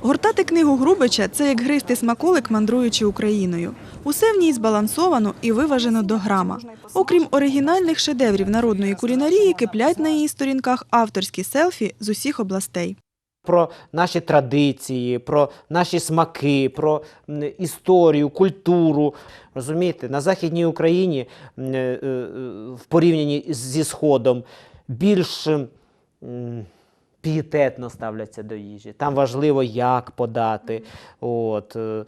Гортати книгу Грубича це як гристи смаколик, мандруючи Україною. Усе в ній збалансовано і виважено до грама. Окрім оригінальних шедеврів народної кулінарії, киплять на її сторінках авторські селфі з усіх областей. про наші традиції, про наші смаки, про історію, культуру. Розумієте, на Західній Україні е, е, в порівнянні зі Сходом більш пієтетно ставляться до їжі. Там важливо, як подати. От. е,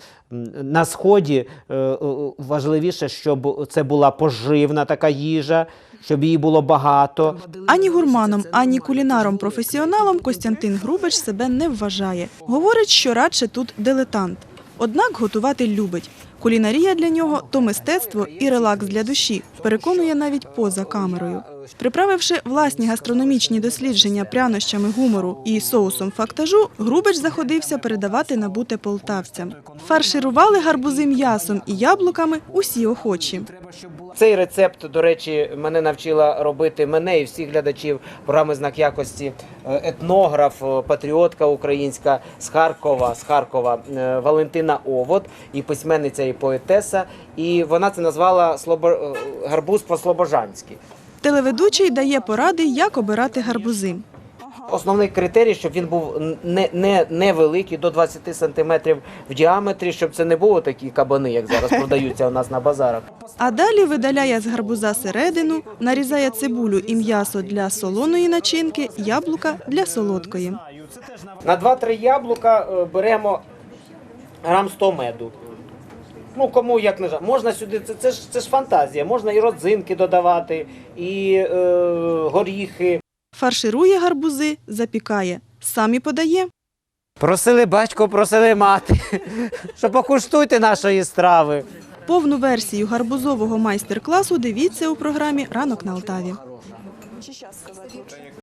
На Сході е, е, важливіше, щоб це була поживна така їжа, щоб її було багато. Ані гурманом, ані кулінаром-професіоналом Костянтин Грубич себе не вважає. Говорить, що радше тут дилетант. Однак готувати любить. Кулінарія для нього то мистецтво і релакс для душі, переконує навіть поза камерою. Приправивши власні гастрономічні дослідження прянощами гумору і соусом фактажу, Грубич заходився передавати набуте полтавцям. Фарширували гарбузи м'ясом і яблуками усі охочі. Цей рецепт, до речі, мене навчила робити мене і всіх глядачів програми знак якості е, етнограф, е, патріотка українська з Харкова, з Харкова е, Валентина Овод, і письменниця, і поетеса. І вона це назвала гарбуз по-слобожанськи. Телеведучий дає поради, як обирати гарбузи. Основний критерій, щоб він був не, не, невеликий, до 20 сантиметрів в діаметрі, щоб це не було такі кабани, як зараз продаються у нас на базарах. А далі видаляє з гарбуза середину, нарізає цибулю і м'ясо для солоної начинки, яблука для солодкої. На 2-3 яблука е, беремо грам 100 меду. Ну, кому як не жаль. Можна сюди, це, це, ж, це ж фантазія, можна і родзинки додавати, і е, горіхи. Фарширує гарбузи, запікає. Сам і подає. Просили батько, просили мати, що покуштуйте нашої страви. Повну версію гарбузового майстер-класу дивіться у програмі Ранок на Алтаві.